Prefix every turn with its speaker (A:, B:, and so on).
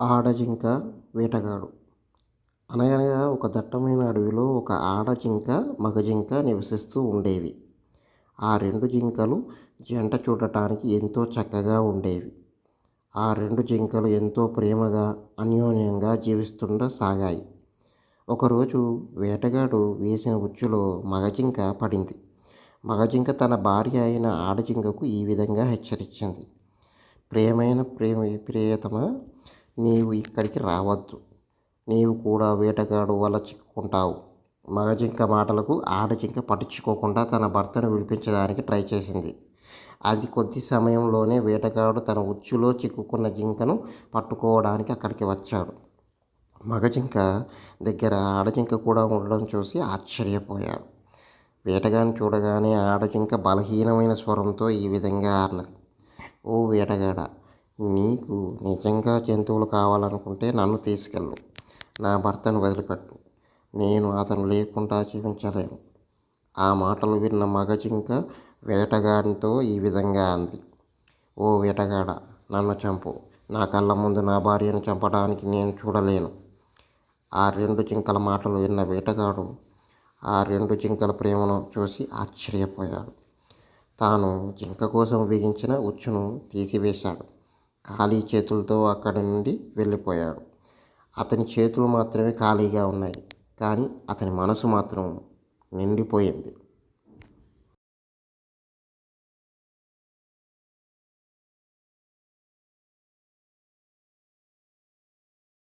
A: ఆడజింక వేటగాడు. అనగనగా ఒక దట్టమైన అడవిలో ఒక ఆడ జింక నివసిస్తూ ఉండేవి. ఆ రెండు జింకలు జంట చూడటానికి ఎంతో చక్కగా ఉండేవి. ఆ రెండు జింకలు ఎంతో ప్రేమగా అన్యోన్యంగా జీవిస్తుండ సాగాయి. ఒకరోజు వేటగాడు వేసిన ఉచ్చులో మగజింక పడింది. మగజింక తన భార్య అయిన ఆడజింకకు ఈ విధంగా హెచ్చరించింది. ప్రేమైన ప్రేమ ప్రియతమ నీవు ఇక్కడికి రావద్దు. నీవు కూడా వేటగాడు వల్ల చిక్కుకుంటావు. మగజింక మాటలకు ఆడజింక పట్టించుకోకుండా తన భర్తను విడిపించడానికి ట్రై చేసింది. అది కొద్ది సమయంలోనే వేటగాడు తన ఉచ్చులో చిక్కుకున్న జింకను పట్టుకోవడానికి అక్కడికి వచ్చాడు. మగజింక దగ్గర ఆడజింక కూడా ఉండడం చూసి ఆశ్చర్యపోయాడు. వేటగాని చూడగానే ఆడజింక బలహీనమైన స్వరంతో ఈ విధంగా అన్నది. ఓ వేటగాడ నీకు నిజంగా జంతువులు కావాలనుకుంటే నన్ను తీసుకెళ్ళు నా భర్తను వదిలిపెట్టు. నేను అతను లేకుండా జీవించలేను. ఆ మాటలు విన్న మగ జింక ఈ విధంగా అంది. ఓ వేటగాడ నన్ను చంపు. నా కళ్ళ ముందు నా భార్యను చంపడానికి నేను చూడలేను. ఆ రెండు జింకల మాటలు విన్న వేటగాడు ఆ రెండు జింకల ప్రేమను చూసి ఆశ్చర్యపోయాడు. తాను జింక కోసం బిగించిన ఉచ్చును తీసివేశాడు. ఖాళీ చేతులతో అక్కడి నుండి వెళ్ళిపోయాడు. అతని చేతులు మాత్రమే ఖాళీగా ఉన్నాయి. కానీ అతని మనసు మాత్రం నిండిపోయింది.